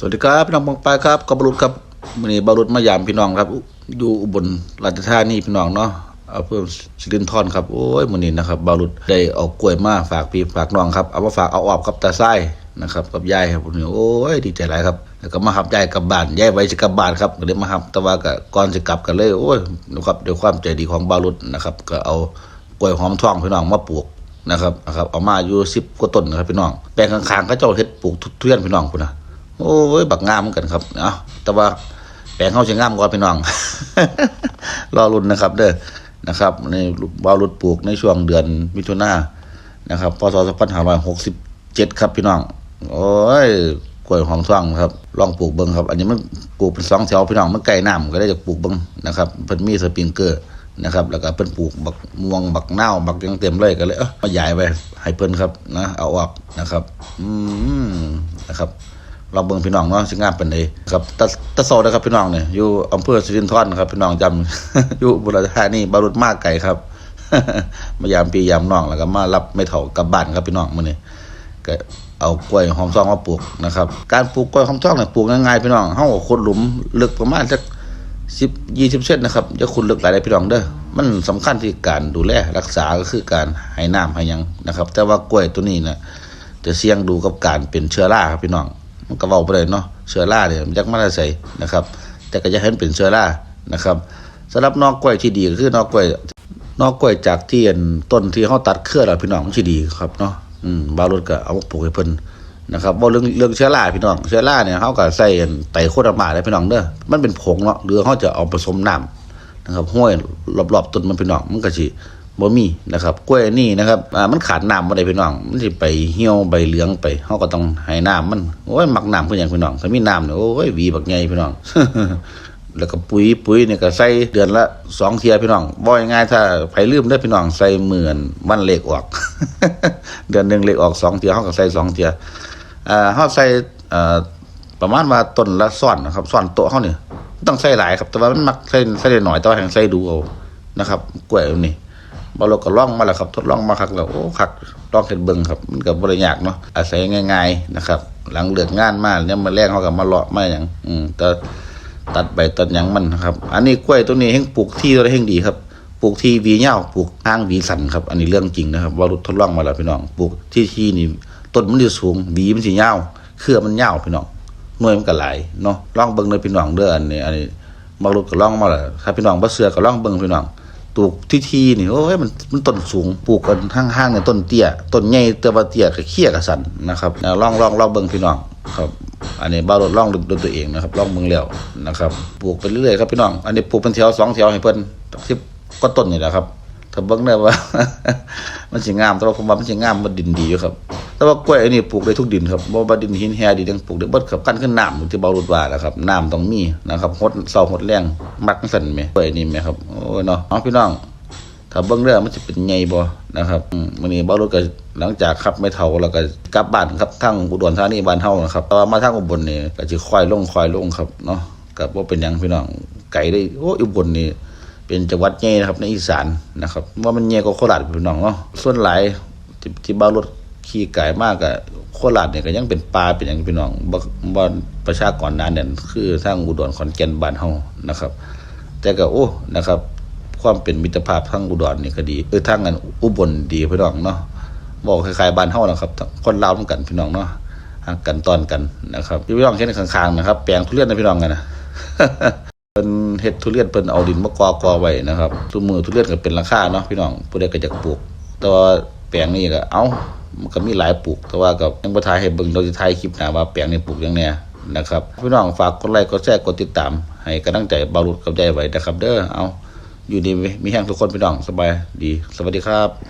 สวัสดีครับพี่น้องปองปาครับกบรุษครับวันนี้บรุษมายามพี่น้องครับ อยู่อุบลราชธานีพี่น้องเนาะเอาเพิ่มสิรินทรครับโอ้ยมื้อนี้นะครับบรุษได้เอากล้วยมาฝากพี่ฝากน้องครับเอามาฝากเอาออบกับตาไส้นะครับกับยายครับวันนี้โอ้ยดีใจหลายครับแล้วก็มาหับยายกลับบ้านยายไว้จะกลับบ้านครับก็เลยมาหับแต่ว่าก็ก่อนจะกลับกันเลยโอ้ยนะครับด้วยความใจดีของบรุษนะครับ ก็เอากล้วยหอมทองพี่น้องมาปลูกนะครับนะครับเอามาอยู่สิบกว่าต้นนะครับพี่น้องแปลงข้างๆก็เจ้าเฮ็ดปลูกทุเรียนพี่น้องพุ่นนะ โอ้ยบักงามเหมือนกันครับเนาะแต่ว่าแปลงเข้าจะงามกว่าพี่น้องรอรุ่นนะครับ เด้อนะครับในวารุดปลูกในช่วงเดือนมิถุนายนนะครับพศ2567ครับพี่น้อง โอ้ยกล้วยหอมทองครับลองปลูกเบิ่งครับ อันนี้มันปลูกเป็นสองแถวพี่น้องมันใกล้น้ำก็ได้จะปลูกเบิ่งนะครับเพิ่นมีสปริงเกอร์นะครับ แล้วก็เพิ่นปลูกบักม่วงบักเน่าบักยังเต็มเลยก็เลยเออมาย้ายไปให้เพิ่นครับนะเอาออกนะครับ อืมนะครับ ลองเบิ่งพี่น้องเนาะสิงามเป็นไดครับตะตะโซนะครับพี่น้องเนี่ยอยู่อำเภอสิรินธรครับพี่น้องจำอยู่บุรีธานีบารุษมากไก่ครับมายามปียามน้องแล้วก็มารับไม่เท่ากลับบ้านครับพี่น้องมื้อนี้ก็เอากล้วยหอมซองมาปลูกนะครับ การปลูกกล้วยหอมซองเนี่ยปลูกง่ายๆพี่น้องเฮาขุดหลุมลึกประมาณสักสิบยี่สิบเซนนะครับจะคุณเลือกหลายได้พี่น้องเด้อมันสำคัญที่การดูแลรักษาก็คือการให้น้ำให้ยังนะครับ แต่ว่ากล้วยตัวนี้นะจะเสี่ยงดูกับการเป็นเชื้อราครับพี่น้อง มันก็เว้าไปเลยเนาะเชื้อราเนี่ยมันยักมาได้ใส่นะครับ แต่ก็จะเห็นเป็นเชื้อรานะครับสำหรับนอกกล้วยที่ดีก็คือนอกกล้วยนอกกล้วยจากที่อันต้นที่เขาตัดเครือแล้วพี่น้องมันสิดีครับเนาะอืมบาวรถก็เอาปลูกให้เพิ่นนะครับบ่เรื่องเรื่องเชื้อราพี่น้องเชื้อราเนี่ยเขาก็ใส่อันไตรโคตรมาได้พี่น้องเด้อมันเป็นผงเนาะหรือเขาจะเอาผสมน้ำนะครับห้วยรอบๆต้นมันพี่น้องมันก็สิ บ่มีนะครับกล้วยนี่นะครับอ่ามันขาดน้ำบ่ได้พี่น้อง มันสิไปเหี่ยวใบเหลืองไปเขาก็ต้องให้น้ำมันโอ้ยมักน้ำเพิ่นหยังพี่น้องถ้ามีน้ำเนี่ยโอ้ยหวีบักใหญ่พี่น้อง แล้วก็ปุ๋ยปุ๋ยเนี่ยก็ใส่เดือนละสองเทียพี่น้องบ่ง่ายถ้าไผลืมได้พี่น้องใส่เหมือนวันเลขออก เดือนหนึ่งเลขออกสองเทียเขาก็ใส่สองเทียอ่าเฮาใส่อ่อประมาณว่าต้นละซ่อนนะครับซ่อนโต๊ะเฮานี่ยต้องใส่หลายครับ แต่ว่ามันมักใส่ใส่ได้น้อยแต่ว่าแห่งใส่ดูเอานะครับกล้วยนนี้ บ่เราก็ลองมาแล้วครับทดลองมาคักแล้วโอ้คักลองเฮ็ดเบิ่งครับมันก็บ่ได้ยากเนาะอาศัยง่าย ๆนะครับ หลังเลิกงานมาเนี่ยมาแลงเฮาก็มาเลาะมาหยังอืมแต่ตัดใบตัดหยังมันนะครับ อันนี้กล้วยตัวนี้แห่งปลูกที่ตัวได้แห่งดีครับปลูกที่วีเหย้าปลูกห้างวีสันครับ อันนี้เรื่องจริงนะครับว่ารุทดลองมาแล้วพี่น้องปลูกที่ที่นี่ต้นมันจะสูงวีมันสิยาวเครือมันยาวพี่น้องหน่วยมันก็หลายเนาะลองเบิ่งเลยพี่น้องเด้ออันนี้อันนี้บารุก็ลองมาแล้วถ้าพี่น้องบ่เชื่อก็ลองเบิ่งพี่น้อง ปลูกที่ที่นี่โอ้ยมันมันต้นสูงปลูกกันห้างๆเนี่ยต้นเตี้ยต้นใหญ่ต่ว่าเตี้ยก็เขี้ยก็สั่นนะครับนะลองลองลองเบิ่งพี่น้องครับอันนี้บ้ารถล่องด้วยตัวเองนะครับล่องเมืองแล้วนะครับปลูกไปเรื่อยๆครับพี่น้อง อันนี้ปลูกเป็นแถวสองแถวให้เพิ่นสิบก็ต้นนี่แหละครับถ้าเบิ่งได้ว่า มันสิงามแต่ว่าผมว่ามันสิงามมันดินดีอยู่ครับ แต่ว่ากล้วยอันนี้ปลูกได้ทุกดินครับบ่ว่าดินหินแฮดินยังปลูกได้เบิดครับกันขึ้นน้ำที่เบารถว่าแหละครับน้ำต้องมีนะครับฮดเสาฮดแรงมักสั่นแหมกล้วยนี่แหมครับโอ้ยเนาะเอาพี่น้องถ้าเบิ่งเรื่องมันจะเป็นไงบ่นะครับอืมมื้อนี้บ่รู้ก็หลังจากขับไม่เท่าแล้วก็กลับบ้านครับทางอุดรธานีบ้านเฮานะครับแต่ว่ามาทางอุบลนี่ก็สิค่อยลงค่อยลงครับเนาะก็บ่เป็นยังพี่น้องไกลได้โอ้อุบลนี่เป็นจังหวัดใหญ่นะครับในอีสานนะครับว่ามันใหญ่กว่าโคราชพี่น้องเนาะส่วนหลายที่บารถ ขี่ไกลมากก็โคราชเนี่ยก็ยังเป็นป่าเป็นหยังพี่น้องบ่บ่ประชากรหนาแน่นคือทางอุดรขอนแก่นบ้านเฮานะครับ แต่ก็โอ้นะครับ ความเป็นมิตรภาพทั้งอุดรนี่ก็ดีเออทั้งอันอุบลดีพี่น้องเนาะบอกคล้ายๆบ้านเฮานะครับ คนลาวเหมือนกันพี่น้องเนาะหักกันตอนกันนะครับพี่น้องเห็นข้างๆนะครับ แปลงทุเรียนนะพี่น้องกันนะเพิ่นเฮ็ดทุเรียนเพิ่นเอาดินมากอกอไว้นะครับทุมือทุเรียนก็เป็นราคาเนาะพี่น้องผู้ใดก็อยากปลูกแต่ว่าแปลงนี้ก็เอ้า มันก็มีหลายปลูกแต่ว่ากับยังบ่ทายให้เบิ่งเราจะถ่ายคลิปหน้าว่าแปลงนี้ปลูกยังแน่นะครับพี่น้องฝากกดไลค์กดแชร์กดติดตาม ให้กำลังใจบารุดกับใจไว้นะครับ เด้อเอาอยู่ดีมีแห้งทุกคนพี่น้องสบายดี สวัสดีครับ